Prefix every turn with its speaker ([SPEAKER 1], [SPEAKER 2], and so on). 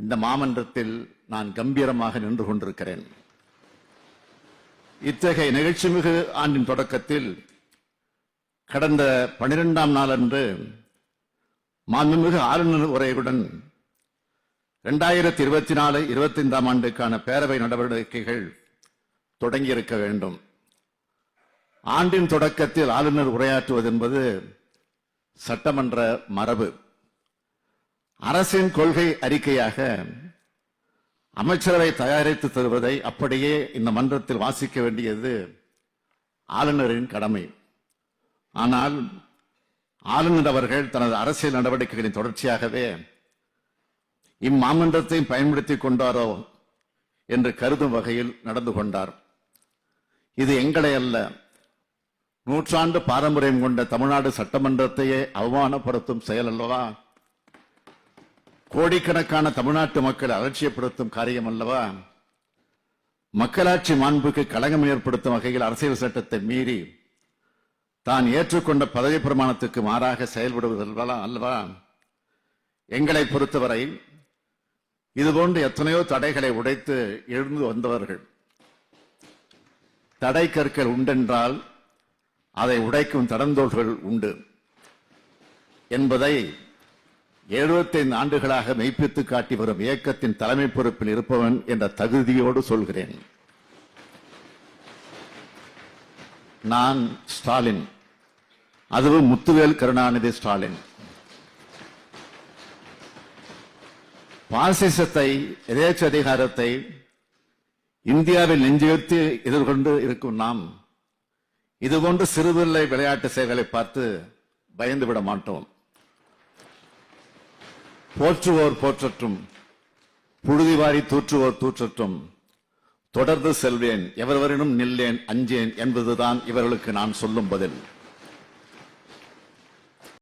[SPEAKER 1] இந்த மாமன்றத்தில் நான் கம்பீரமாக நின்று கொண்டிருக்கிறேன். இத்தகைய நிகழ்ச்சிமிகு ஆண்டின் தொடக்கத்தில் கடந்த பனிரெண்டாம் நாளன்று மாண்புமிகு ஆளுநர் உரையுடன் இரண்டாயிரத்தி இருபத்தி நாலு இருபத்தைந்தாம் ஆண்டுக்கான பேரவை நடவடிக்கைகள் தொடங்கியிருக்க வேண்டும். ஆண்டின் தொடக்கத்தில் ஆளுநர் உரையாற்றுவது என்பது சட்டமன்ற மரபு. அரசின் கொள்கை அறிக்கையாக அமைச்சரவை தயாரித்து தருவதை அப்படியே இந்த மன்றத்தில் வாசிக்க வேண்டியது ஆளுநரின் கடமை. ஆனால் ஆளுநர் அவர்கள் தனது அரசியல் நடவடிக்கைகளின் தொடர்ச்சியாகவே இம்மாமன்றத்தை பயன்படுத்திக் கொண்டாரோ என்று கருதும் வகையில் நடந்து கொண்டார். இது எங்களை அல்ல நூற்றாண்டு பாரம்பரியம் கொண்ட தமிழ்நாடு சட்டமன்றத்தையே அவமானப்படுத்தும் செயல் அல்லவா? கோடிக்கணக்கான தமிழ்நாட்டு மக்கள் அலட்சியப்படுத்தும் காரியம் அல்லவா மக்களாட்சி மாண்புக்கு களங்கம் ஏற்படுத்தும் வகையில் அரசியல் சட்டத்தை மீறி தான் ஏற்றுக்கொண்ட பதவி பிரமாணத்துக்கு மாறாக செயல்படுவதல்வா அல்லவா? எங்களை பொறுத்தவரை இதுபோன்று எத்தனையோ தடைகளை உடைத்து எழுந்து வந்தவர்கள். தடை கற்கள் உண்டென்றால் அதை உடைக்கும் தடந்தோள்கள் உண்டு என்பதை 75 ஆண்டுகளாக மெய்ப்பித்து காட்டி வரும் இயக்கத்தின் தலைமை பொறுப்பில் இருப்பவன் என்ற தகுதியோடு சொல்கிறேன். நான் ஸ்டாலின். அதுவும் முத்துவேல் கருணாநிதி ஸ்டாலின். பாசிசத்தை எதேச்ச அதிகாரத்தை இந்தியாவில் நெஞ்சுயர்த்தி எதிர்கொண்டு இருக்கும் நாம் இதுபோன்ற சிறுபிள்ளை விளையாட்டு செயல்களை பார்த்து பயந்து விட மாட்டோம். போற்றுவோர் போற்றட்டும். புழுதி வாரி தூற்றுவோர் தூற்றட்டும். தொடர்ந்து செல்வேன் எவரவரினும் நில்லேன் அஞ்சேன் என்பதுதான் இவர்களுக்கு நான் சொல்லும் பதில்.